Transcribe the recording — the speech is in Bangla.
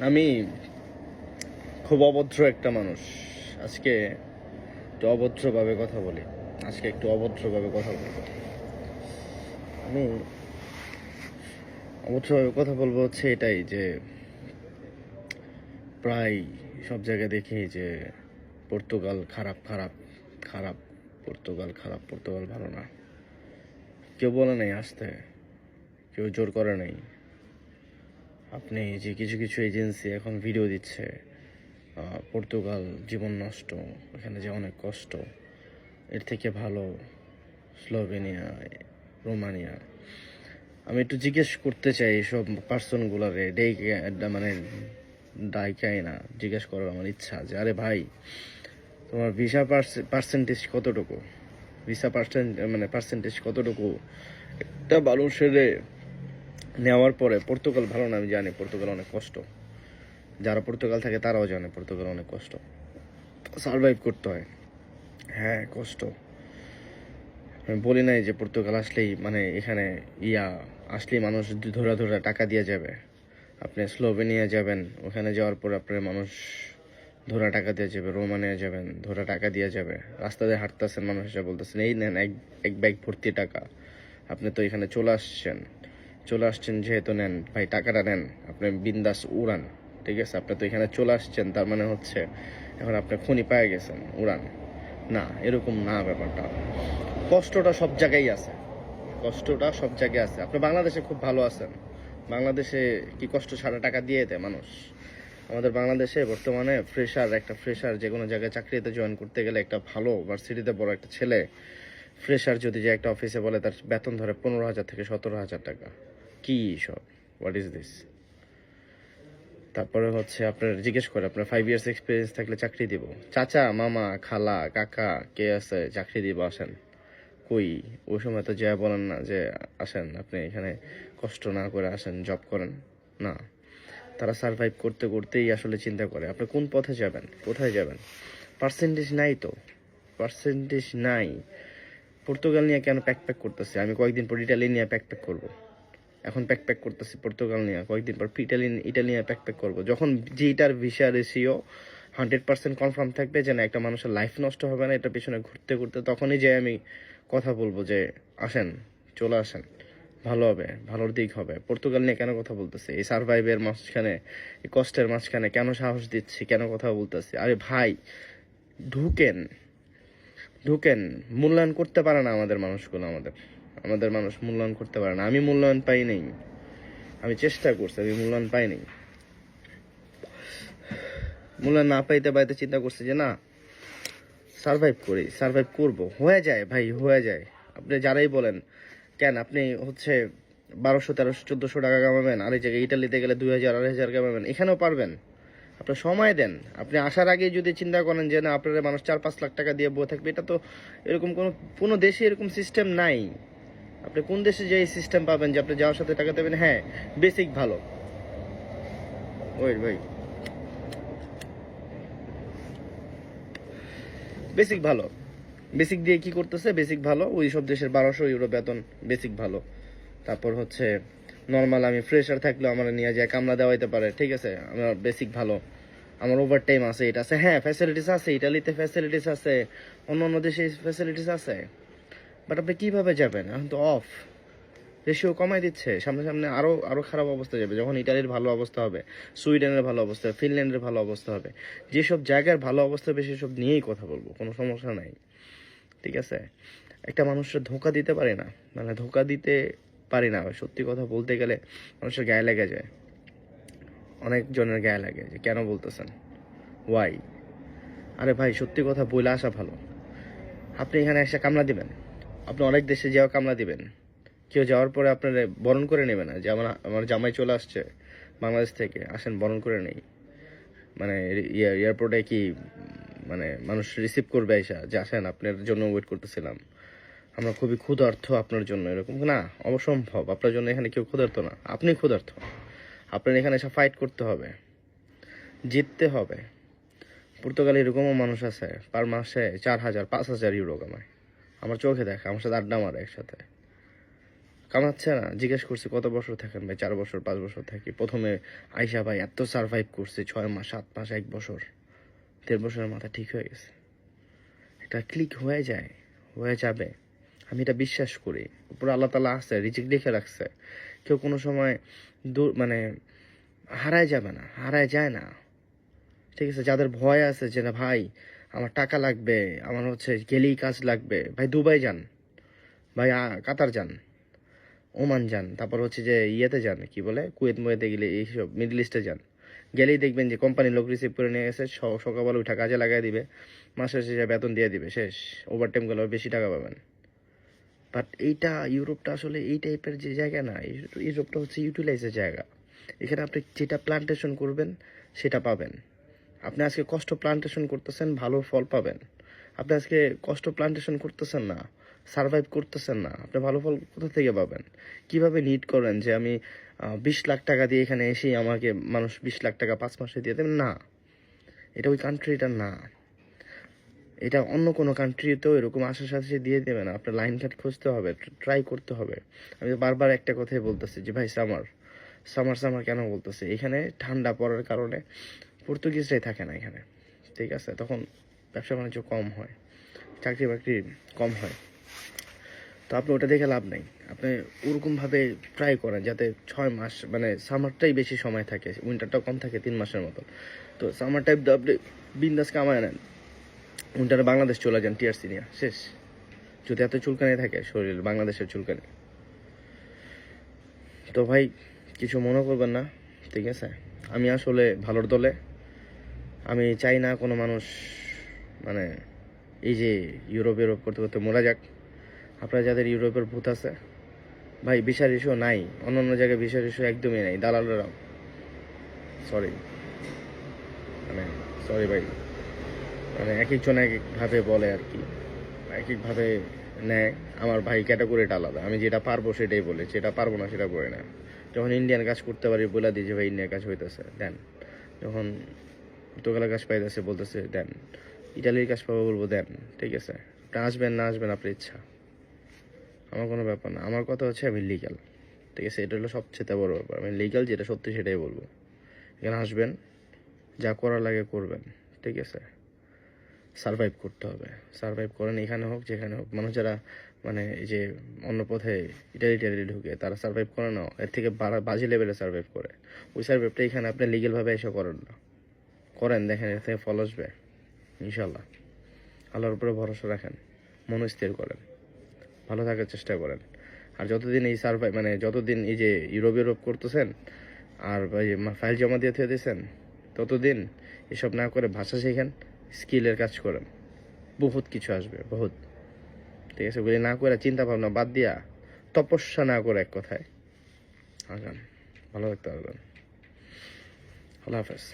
আমি খুব অভদ্র একটা মানুষ। আজকে একটু অভদ্রভাবে কথা বলি। আজকে একটু অভদ্রভাবে কথা বলব। আমি অভদ্রভাবে কথা বলব হচ্ছে এটাই যে প্রায় সব জায়গায় দেখি যে পর্তুগাল খারাপ খারাপ খারাপ, পর্তুগাল খারাপ, পর্তুগাল ভালো না। কেউ বলে নেই আসতে, কেউ জোর করে নেই। আপনি যে কিছু কিছু এজেন্সি এখন ভিডিও দিচ্ছে পর্তুগাল জীবন নষ্ট, এখানে যে অনেক কষ্ট, এর থেকে ভালো স্লোভেনিয়া রোমানিয়া আমি একটু জিজ্ঞেস করতে চাই এইসব পার্সনগুলারে ডেকে মানে ডাইকাই না, জিজ্ঞেস করার আমার ইচ্ছা যে আরে ভাই, তোমার ভিসা পার্সেন্টেজ কতটুকু? ভিসা পার্সেন্ট মানে পার্সেন্টেজ কতটুকু? একটা মানুষের নেওয়ার পরে পর্তুগাল ভালো না, আমি জানি পর্তুগাল অনেক কষ্ট। যারা পর্তুগাল থাকে তারাও জানে পর্তুগাল অনেক কষ্ট। সার্ভাইভ করতে হয়। হ্যাঁ কষ্ট। আমি বলি নাই যে পর্তুগাল আসলেই মানে এখানে ইয়া, আসলেই মানুষ ধরে ধরে টাকা দিয়ে যাবে। আপনি স্লোভেনিয়া যাবেন, ওখানে যাওয়ার পর আপনার মানুষ ধরা টাকা দিয়ে যাবে, রোমানিয়া যাবেন, ধরা টাকা দিয়ে যাবে। রাস্তা দিয়ে হাঁটতেছেন মানুষ এসে বলতেছেন, এই নেন, এক এক ব্যাগ ভর্তি টাকা। আপনি তো এখানে চলে আসছেন। চলে আসছেন যেহেতু নেন, ভাই টাকাটা নেন, আপনি বিন্দাস উড়ান, ঠিক আছে? আপনি তো এখানে চলে আসছেন, তার মানে হচ্ছে এখন আপনি খনি পায়ে গেছেন, উড়ান। না, এরকম না ব্যাপারটা। কষ্টটা সব জায়গায় আছে। কষ্টটা সব জায়গায় আছে। আপনি বাংলাদেশে খুব ভালো আছেন। বাংলাদেশে কি কষ্ট সারা টাকা দিয়ে দেয় মানুষ? আমাদের বাংলাদেশে বর্তমানে ফ্রেশার একটা ফ্রেশার যে কোনো জায়গায় চাকরিতে জয়েন করতে গেলে একটা ভালো ভার্সিটিতে বড় একটা ছেলে ফ্রেশার যদি যে একটা অফিসে বলে, তার বেতন ধরে পনেরো হাজার থেকে সতেরো হাজার টাকা। কি সব? হোয়াট ইজ দিস তারপরে হচ্ছে আপনার জিজ্ঞেস করে, আপনার ফাইভ ইয়ার্স এক্সপিরিয়েন্স থাকলে চাকরি দিব। চাচা, মামা, খালা, কাকা, কে আছে? চাকরি দিব, আসেন। কই? ওই সময় তো যা বলেন না যে আসেন, আপনি এখানে কষ্ট না করে আসেন জব করেন। না। তারা সার্ভাইভ করতে করতেই আসলে চিন্তা করে, আপনি কোন পথে যাবেন? কোথায় যাবেন? পার্সেন্টেজ নাই তো। পার্সেন্টেজ নাই। পর্তুগাল নিয়ে কেন প্যাক প্যাক করতেছে? আমি কয়েকদিন পর ইটালি নিয়ে প্যাক প্যাক করব। এখন প্যাক প্যাক করতেছি পর্তুগাল নিয়ে। কয়েকদিন পর ইটালি ইটালি নিয়ে প্যাক প্যাক করব। যখন যেটার visa ratio hundred percent confirm থাকবে যে না, একটা মানুষের লাইফ নষ্ট হবে না, এটা পিছনে ঘুরতে ঘুরতে তখনই যে আমি কথা বলব যে, আসেন, চলে আসেন। ভালো হবে, ভালোর দিক হবে। পর্তুগাল নিয়ে কেন কথা বলতেছে? এই সার্ভাইভের মাঝখানে, এই কষ্টের মাঝখানে কেন সাহস দিচ্ছি? কেন কথা বলতেছি? আরে ভাই, ঢুকেন। ঢুকেন। মূল্যায়ন করতে পারে না আমাদের মানুষগুলো আমাদের। আমাদের মানুষ মূল্যায়ন করতে পারে না। আমি মূল্যায়ন পাই নাই। আমি চেষ্টা করছি, আমি মূল্যায়ন পাই নাই। মূল্যায়ন না পাইতে পাইতে চিন্তা করছি যে, না সার্ভাইভ করি সার্ভাইভ করব। হয়ে যায় ভাই, হয়ে যায়। আপনি যারাই বলেন, কেন আপনি হচ্ছে বারোশো, তেরোশো, চোদ্দোশো টাকা কামাবেন আর এই জায়গায় ইটালিতে গেলে দুই হাজার, আড়াই হাজার কামাবেন, এখানেও পারবেন। আপনি সময় দেন। আপনি আসার আগে যদি চিন্তা করেন যে, না, আপনার মানুষ চার পাঁচ লাখ টাকা দিয়ে বয়ে থাকবে, এটা তো এরকম কোনো কোনো দেশে এরকম সিস্টেম নাই। আপনি কোন দেশে যে সিস্টেম পাবেন যে আপনি যাওয়ার সাথে টাকা দেবেন? হ্যাঁ বেসিক ভালো। ওই ভাই। বেসিক ভালো। বেসিক দিয়ে কি করতেছে? বেসিক ভালো। ওই সব দেশের বারোশো ইউরো বেতন বেসিক ভালো। তারপর হচ্ছে নর্মাল আমি ফ্রেশার থাকলেও আমার নিয়ে যায়, কামলা দেওয়াইতে পারে। ঠিক আছে, আমার বেসিক ভালো। আমার ওভার টাইম আছে, এটা আছে। হ্যাঁ ফ্যাসিলিটিস আছে। ইটালিতে ফ্যাসিলিটিস আছে। অন্য অন্য দেশে ফ্যাসিলিটিস আছে। বাট আপনি কীভাবে যাবেন? এখন তো অফ রেশিও কমাই দিচ্ছে। সামনে সামনে আরও আরও খারাপ অবস্থা যাবে। যখন ইটালির ভালো অবস্থা হবে, সুইডেনের ভালো অবস্থা হবে ফিনল্যান্ডের ভালো অবস্থা হবে, যেসব জায়গার ভালো অবস্থা হবে, সেসব নিয়েই কথা বলব। কোনো সমস্যা নাই। ঠিক আছে? একটা মানুষের ধোকা দিতে পারে না। মানে ধোকা দিতে পারি না। সত্যি কথা বলতে গেলে মানুষের গায়ে লেগে যায়। অনেকজনের গায়ে লাগে যে, কেন বলতেছেন? ওয়াই আরে ভাই, সত্যি কথা বলে আসা ভালো। আপনি এখানে এসে কামলা দিবেন? আপনি অনেক দেশে যাওয়া কামলা দিবেন। কেউ যাওয়ার পরে আপনার বরণ করে নেবে না, যে আমার আমার জামাই চলে আসছে বাংলাদেশ থেকে, আসেন বরণ করে নেই। মানে এয়ার- এয়ারপোর্টে কি মানে মানুষ রিসিভ করবে এসা, যে আসেন, আপনার জন্য ওয়েট করতেছিলাম। আমরা খুবই ক্ষুধার্থ আপনার জন্য, এরকম না, অসম্ভব, আপনার জন্য এখানে কেউ ক্ষুধার্ত না, আপনি ক্ষুধার্ত। আপনার এখানে এসে ফাইট করতে হবে, জিততে হবে। পর্তুগালে এরকমও মানুষ আছে পার মাসে চার হাজার, পাঁচ হাজার ইউরো কামায়। আমার চোখে দেখে, আমার সাথে আড্ডা মারে একসাথে। কামাচ্ছে না, জিজ্ঞেস করছি, কত বছর থাকেন ভাই? চার বছর, পাঁচ বছর থাকি। প্রথমে আইসা ভাই, এত সার্ভাইভ করছে, ছয় মাস, সাত মাস, এক বছর। দেড় বছরের মাথা ঠিক হয়ে গেছে। এটা ক্লিক হয়ে যায়, হয়ে যাবে। আমি এটা বিশ্বাস করি। উপরে আল্লাহ তালা আছে, রিজিক লিখে রাখছে। কেউ কোনো সময় দূর মানে হারায় যাবে না, হারায় যায় না। ঠিক আছে, যাদের ভয় আছে যে না, ভাই আমার টাকা লাগবে, আমার হচ্ছে গেলেই কাজ লাগবে। ভাই দুবাই যান, ভাই কাতার যান, ওমান যান, তারপর হচ্ছে যে ইয়েতে যান, কি বলে, কুয়েত মুয়েতে গেলে এইসব মিডল ইস্টে যান। গেলেই দেখবেন যে কোম্পানির লোক রিসিভ করে নিয়ে গেছে সকালবেলা উঠা কাজে লাগাই দিবে, মাসে শেষে বেতন দিয়ে দিবে, শেষ ওভার টাইম গেলে বেশি টাকা পাবেন। বাট এইটা ইউরোপটা আসলে এই টাইপের যে জায়গা না ইউরোপটা হচ্ছে ইউটিলাইজের জায়গা। এখানে আপনি যেটা প্লান্টেশন করবেন, সেটা পাবেন। আপনি আজকে কষ্ট প্লান্টেশন করতেছেন, ভালো ফল পাবেন। আপনি আজকে কষ্ট প্লান্টেশন করতেছেন না সার্ভাইভ করতেছেন না, আপনি ভালো ফল কোথা থেকে পাবেন? কীভাবে নিড করেন যে আমি বিশ লাখ টাকা দিয়ে এখানে এসেই আমাকে মানুষ বিশ লাখ টাকা পাঁচ মাসে দিয়ে দেবেন না। এটা ওই কান্ট্রিটা না। এটা অন্য কোনো কান্ট্রিতেও এরকম আসার সাথে দিয়ে দেবে না। আপনার লাইন কাট খুঁজতে হবে ট্রাই করতে হবে। আমি বারবার একটা কথাই বলতেছি যে, ভাই সামার সামার সামার কেন বলতেছে? এখানে ঠান্ডা পড়ার কারণে পর্তুগিজরাই থাকে না এখানে, ঠিক আছে? তখন ব্যবসা বাণিজ্য কম হয়, চাকরি বাকরি কম হয়। তো আপনি ওটা দেখে লাভ নেই। আপনি ওরকমভাবে ট্রাই করেন যাতে ছয় মাস মানে সামারটাই বেশি সময় থাকে উইন্টারটা কম থাকে তিন মাসের মতো। তো সামার টাইপ আপনি বিন্দাস কামায় নেন। উইন্টারে বাংলাদেশ চলে যান টিআরসি নিয়ে, শেষ। যদি এত চুলকানি থাকে শরীর বাংলাদেশের চুলকানি। তো ভাই, কিছু মনে করবেন না, ঠিক আছে? আমি আসলে ভালোর দলে আমি চাই না কোনো মানুষ মানে এই যে ইউরোপ ইউরোপ করতে করতে মোরা যাক। আপনারা যাদের ইউরোপের ভূত আছে, ভাই বিশার ইস্যু নাই। অন্য অন্য জায়গায় বিশার ইস্যু একদমই নাই। দালালরা সরি মানে সরি ভাই। মানে এক একজন এক একভাবে বলে আর কি। এক একভাবে নেয়। আমার ভাই ক্যাটাগরিটা আলাদা। আমি যেটা পারব সেটাই বলে। যেটা পারব না সেটা বলে না। যখন ইন্ডিয়ান কাজ করতে পারি, বলে দিই যে ভাই ইন্ডিয়ান কাজ হইতেছে। দেন। যখন পর্তুগালের কাজ পাইতেছে, বলতেছে, দেন, ইটালির কাজ পাবো বলব, দেন, ঠিক আছে। আসবেন, না আসবেন, আপনার ইচ্ছা। আমার কোনো ব্যাপার না। আমার কথা হচ্ছে আমি লিগাল ঠিক আছে? এটা হলো সবচেয়ে বড় ব্যাপার। আমি লিগাল যেটা সত্যি সেটাই বলব। এখানে আসবেন, যা করার লাগে করবেন, ঠিক আছে? সারভাইভ করতে হবে। সারভাইভ করেন এখানে হোক, যেখানে হোক। মানুষ যারা মানে এই যে, অন্য পথে ইটালি ইটালি ঢুকে, তারা সারভাইভ করে না। এর থেকে বাজে লেভেলে সারভাইভ করে। ওই সারভাইভটা এখানে আপনি লিগেলভাবে এসে করেন না। করেন, দেখেন, এর থেকে ফল আসবে ইনশাল্লাহ আল্লাহর উপরে ভরসা রাখেন মনস্থির করেন। ভালো থাকার চেষ্টা করেন। আর যতদিন এই সার্ভাই মানে যতদিন এই যে ইউরোপ ইউরোপ করতেছেন, আর ফাইল জমা দিয়ে থুয়ে দিয়েছেন, ততদিন এসব না করে ভাষা শেখেন, স্কিলের কাজ করেন। বহুত কিছু আসবে, বহুত। ঠিক আছে ওগুলি না করে চিন্তা ভাবনা বাদ দিয়া তপস্যা না করে এক কথায়। আগান, ভালো থাকতে পারবেন আল্লাহ হাফেজ।